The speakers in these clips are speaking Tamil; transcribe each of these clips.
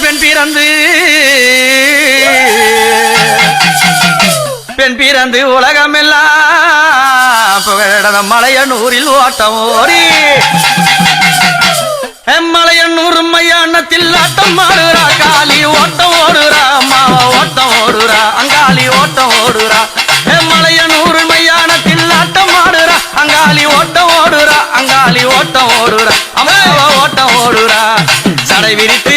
பெண் பிறந்து. பெண் பிறந்து உலகமெல்லாம் புகழட மலையனூரில் ஓட்டம் ஓடி. மலையனூர் மையானத்தில் ஆட்டம் ஆடுறா காலி ஓட்டம் ஓடுறா மாவ ஓட்டம் ஓடுறா அங்காளி ஓட்டம் ஓடுறா. மலையனூர் மையானத்தில் ஆட்டம் ஆடுறா அங்காளி ஓட்டம் ஓடுறா அங்காளி ஓட்டம் ஓடுறா அம்மாவா ஓட்டம் ஓடுறா. சடை விரித்து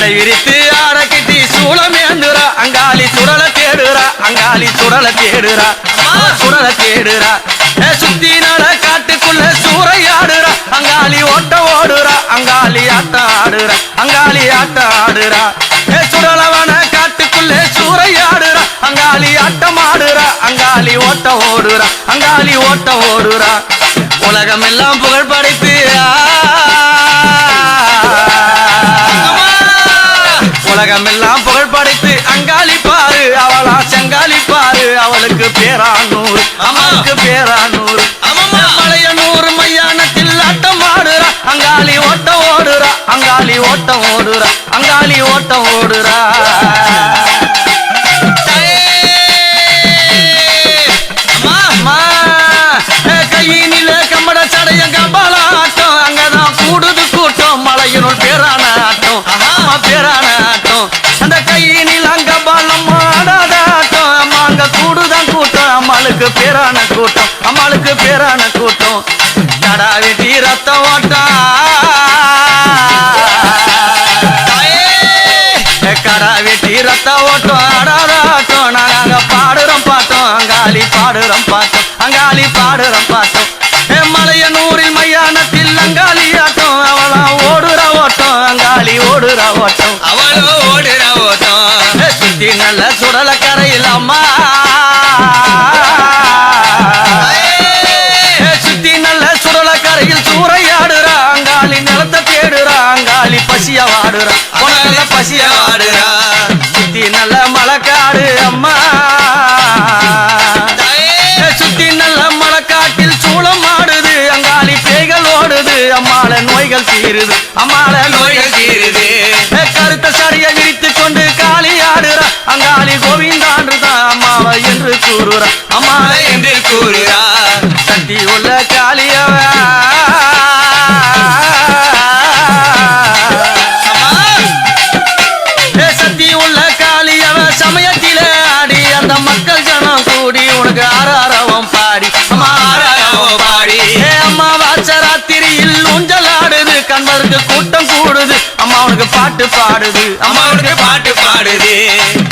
சடை விரித்து ஆடக்கிட்டி சூளம் ஏந்துறா. அங்காளி சுடல தேடுறா. அங்காளி சுடல தேடுறா. சுடல தேடுறா. சுத்தி நட காட்டுக்குள்ள சூறையாடுறா. அங்காளி ஓட்ட ஓடுறா. அங்காளி ஆட்ட ஆடுறா. அங்காளி ஆட்ட ஆடுறா. சுடலவன காட்டுக்குள்ள சூறையாடுறா. அங்காளி ஆட்டம் ஆடுறா. அங்காளி ஓட்ட ஓடுறா. அங்காளி ஓட்ட ஓடுறா. உலகம் எல்லாம் புகழ் படைத்து உலகம் எல்லாம் புகழ் படைத்து அங்காளி பாரு. அவளா செங்காலி பாரு. அவளுக்கு பேரானூர் அம்மாவுக்கு பேரானூர். மலையனூர் மையானத்தில் ஆட்டம் ஆடுறா. அங்காளி ஓட்டம் ஓடுறா. அங்காளி ஓட்டம் ஓடுறா. அங்காளி ஓட்டம் ஓடுறா. ரத்த ஓட்டம் ஏ, கடா வெட்டி ரத்த ஓட்டம். ஆடாத ஆட்டம். நாங்க பாடுறோம் பாட்டோம் அங்காளி பாடுறோம் பாட்டோம் அங்காளி பாடுறோம் பாட்டோம் ஏ மலையனூரில் மையானத்தில் அங்காளி ஆட்டம். அவளாம் ஓடுற ஓட்டம். அங்காளி ஓடுற ஓட்டம். அவளோ ஓடுற ஓட்டம். சுத்தி நல்ல சுடல கரையில் அம்மா. பசிய வாடுறா. பசிய வாடுறா. சுத்தி நல்ல மலைக்காடு அம்மா. சுத்தி நல்ல மலைக்காட்டில் சூளம் ஆடுது. அங்காளி பேய்கள் ஓடுது. அம்மாள நோய்கள் தீருது. அம்மாள நோய்கள் தீருது. ஏ, கருத்த விரித்து கொண்டு காளி ஆடுறா. அங்காளி கோவிந்தான்றுதான் அம்மாவை என்று கூறுறா. அம்மாவை என்று கூறுறா. சக்தி உள்ள காளியவா அம்மா உனக்கு பாட்டு பாடுது. அம்மா அம்மாவுக்கு பாட்டு பாடுது.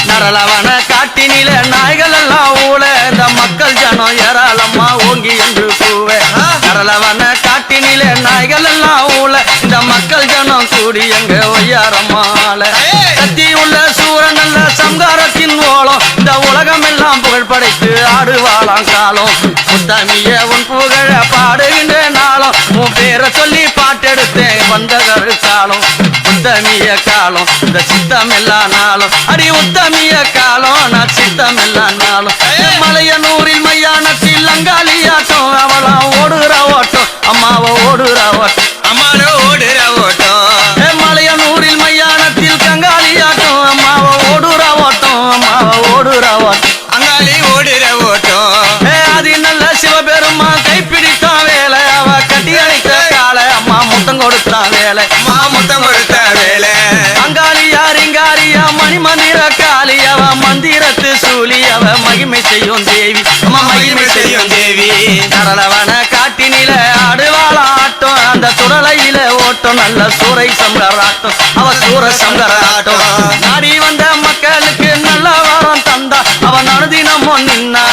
நரளவன காட்டினில நாய்கள் எல்லாம் ஊழ. இந்த மக்கள் ஜனம் ஏராளமா ஓங்கி என்று கூவ. நரளவன காட்டினில நாய்கள் எல்லாம் ஊழ. இந்த மக்கள் ஜனம் கூடி எங்க ஒய்யாரம்மால கத்தி உள்ள சூர நல்ல சம்காரத்தின் ஓலம். இந்த உலகம் எல்லாம் புகழ் படைத்து ஆடுவாளாம் காலம். முத்தமிய உன் புகழ பாடுகின்ற நாளம். உன் பேரை சொல்லி பாட்டெடுத்தேன் வந்த கருத்தாலும் உத்தமிய காலம் இந்த சித்தம் எல்லா நாளும். அடி உத்தமிய காலம் நான் சித்தம் எல்லா நாளும் மலையனூரில் மையானத்தில் அங்காளியாட்டம். அவளாம் ஓடுற ஓட்டம் அம்மாவை ஓடுற ஓட்டம். அம்மாளோ ஓடுற ஓட்டம். ஏ, மலையனூரில் மையானத்தில் கங்காளியாட்டம். அம்மாவை ஓடுற ஓட்டம் அம்மாவை ஓடுற ஓட்டம். அங்காளி ஓடுற ஓட்டம். ஏ, அது நல்ல சிவபெருமா கைப்பிடித்தான் வேலை. அவ கட்டி அணைத்த காலை அம்மா முத்தம் கொடுத்தான் வேலை. மணிமந்திர காளி அவ மந்திரத்து சூழியவ மகிமை செய்யும் தேவி. அம்மா மகிமை செய்யும் தேவி. சரளவன காட்டினில ஆடுவாள் ஆட்டம் அந்த சுடலையில ஓட்டம் நல்ல சூறை ஆட்டம் அவ சூர சம்பராட்டம். நாடி வந்த மக்களுக்கு நல்ல வாரம் தந்தா அவன் அனுதினமோ நின்னா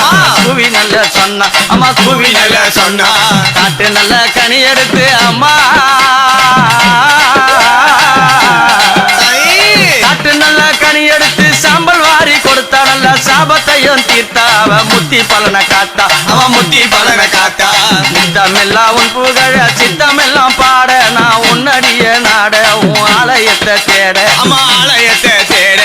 குவி நல்ல சொன்னா. அம்மா குவி நல்ல சொன்னா. காட்டு நல்ல கனி எடுத்து அம்மா. சாபத்தையும் தீர்த்தா அவ முத்தி பலனை காத்தா அவ முத்தி பலனை காத்தா. சித்தமெல்லாம் உன் புகழ சித்தமெல்லாம் பாட நான் உன்னடிய நாட உன் ஆலயத்தை தேட. அம்மா ஆலயத்தை தேட.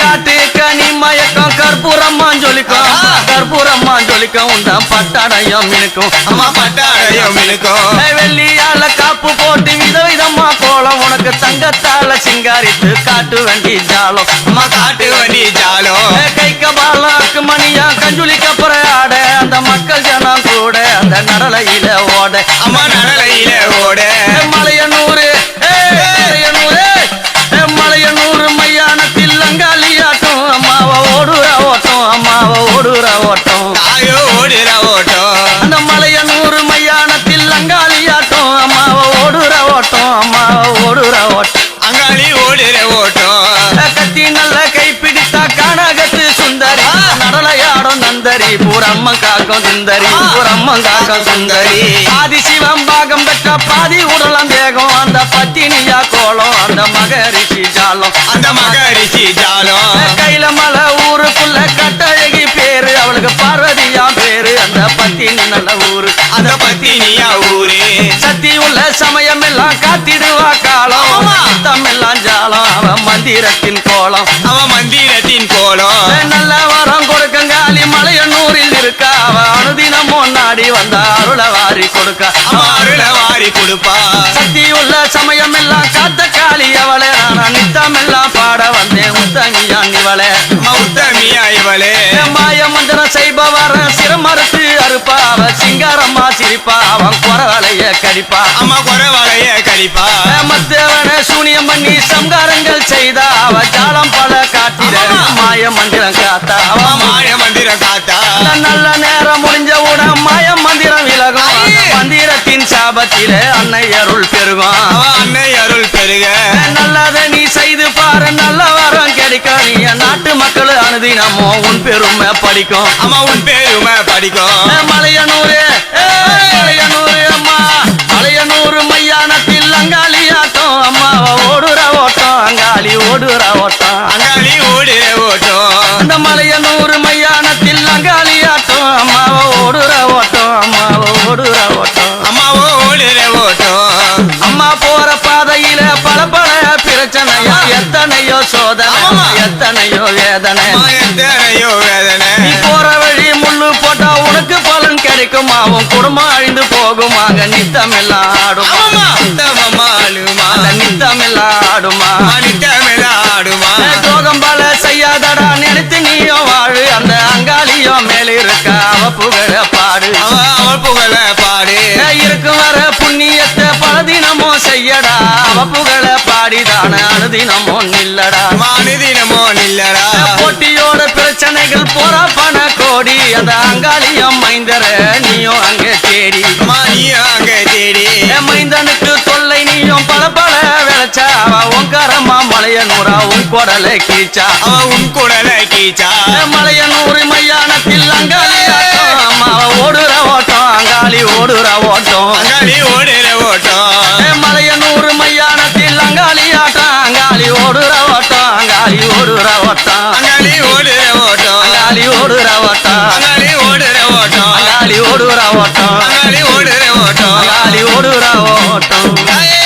காட்டு கனி மயக்கம் கற்பூரம் ஜொலிக்கும் கற்பூரம்மா ஜொலிக்கும் உண்ட பட்டாடையும் மினுக்கும் அம்மா பட்டாடையும் மினுக்கும் வெள்ளியால காப்பு போட்டு விதவிதமா கோலம் உனக்கு தங்கத்தால சிங்காரித்து காட்டு வண்டி ஜாலம். அம்மா காட்டு வண்டி ஜாலம். பாலாக்கு மணியா கஞ்சுலி கப்புற ஆட அந்த மக்கள் ஜனம் கூட அந்த நடலையில ஓட. அம்மா நடலையில ஓட. நந்தரி பூரம்மன் காக்கம் சுந்தரி பூரம்மன் காக்கம் சுந்தரி. ஆதி சிவம் பாகம் பெற்ற பாதி உடலம் தேகம் அந்த பத்தினியா கோலம் அந்த மகரிஷி ஜாலம். அந்த மகரிஷி ஜாலம். கையில மலை ஊருக்குள்ள கட்டழகி பேரு அவளுக்கு பார்வதியா பேரு அந்த பத்தினி நல்ல ஊரு. அந்த பத்தினியா ஊரு. சக்தி உள்ள சமயம் எல்லாம் காத்திடுவா காலம். சித்தம் எல்லாம் ஜாலம். அவன் மந்திரத்தின் கோலம். அவன் மந்திரத்தின் கோலம். நல்ல வரம் கொடுக்கங்காலி மலையனூரில் இருக்கா? அவ அனுதினமும் நாடி வந்த அருள வாரி கொடுக்க. அருள வாரி கொடுப்பா. சக்தி உள்ள சமயம் எல்லாம் காத்த காளி அவளே. நான் நித்தம் எல்லாம் பாட வந்தேன் முத்தங்கியான் இவளே. உத்தமியா இவளே. மாய மந்திரம் செய்பவர சிரமறுத்து அறுப்பா. அவ சிங்காரம்மா சிரிப்பா. அவன் குறவலைய கடிப்பா. அம்மா குறவளைய கழிப்பா மத்தவன சூனியம் பண்ணி சம்காரங்கள் செய்தா. அவ ஜாலம் பல காட்டிட. மாய மந்திரம் காத்தா. அவ மாய மந்திரம் காத்தா நல்ல நேரம் முடிஞ்சவுடன் மாய மந்திரம் விலகும். மந்திரத்தின் சாபத்திலே அன்னை அருள் பெருகும் அன்னை அருள் பெருக நல்லத நீ செய்து பாரு நல்ல வரம் கிடைக்கும் நீ நாட்டு மக்கள் அனுதினமோ உன் பெருமை படிக்கும். அம்மா உன் பேருமை படிக்கும். மலையனூரு மலையனூரு அம்மா. மலையனூரு மையானத்தில் அங்காளி ஆட்டம் அம்மாவ ஓடுற ஓட்டம் அங்காளி ஓடுற ஓட்டம். அங்காளி ஓடுற ஓட்டம். அந்த மலையனூரு பிரச்சனையா எத்தனையோ சோதனை. எத்தனையோ வேதனை. எத்தனையோ வேதனை. நீ போற வழி முள்ளு போட்டா உனக்கு பலன் கிடைக்குமா? உன் குடும்பம் அழிந்து போகுமாங்க நித்தம் எல்லாம் ஆடுமா? அம்மா உத்தமமா ஆளுமா அந்த நித்தம் எல்லாம் ஆடுமா நித்தமெல்லாம் ஆடுமா? துரோகம் பல செய்யாதடா நினைத்து நீயும் வாழு. அந்த அங்காளியோ மேல இருக்க அவ புகழ பாடு. அவ அவள் புகழ தினமும் செய்யடா. அவ புகழ பாடிதான அனுதினமோ நில்லடா. மானுதினமோ நில்லடா. போட்டியோட பிரச்சனைகள் போற பண கோடி. அந்த அங்காளியம் மைந்தர நீயும் அங்கே தேடி. மானியா அங்க தேடி. மைந்தனுக்கு தொல்லை நீயும் பல பல விளைச்சா. அவ உன்காரம்மா மலையனூரா உன் குடலை கீச்சா. அவ உன் குடலை கீச்சா. என் மலையனூர் மையானத்தில் அங்காளி ஓடுற ஓட்டம் அங்காளி ஓடுற ஓட்டம். அங்காளி மலையனூர் மையானத்தில் அங்காளி ஆட்டம் அங்காளி ஓடுற ஓட்டம். அங்காளி ஓடுற ஓட்டம். அங்காளி ஓடுற ஓட்டம். அங்காளி ஓடுற ஓட்டம். அங்காளி ஓடுற ஓட்டம். அங்காளி ஓடுற ஓட்டம். அங்காளி ஓடுற ஓட்டம். அங்காளி ஓடுற ஓட்டம். தாயே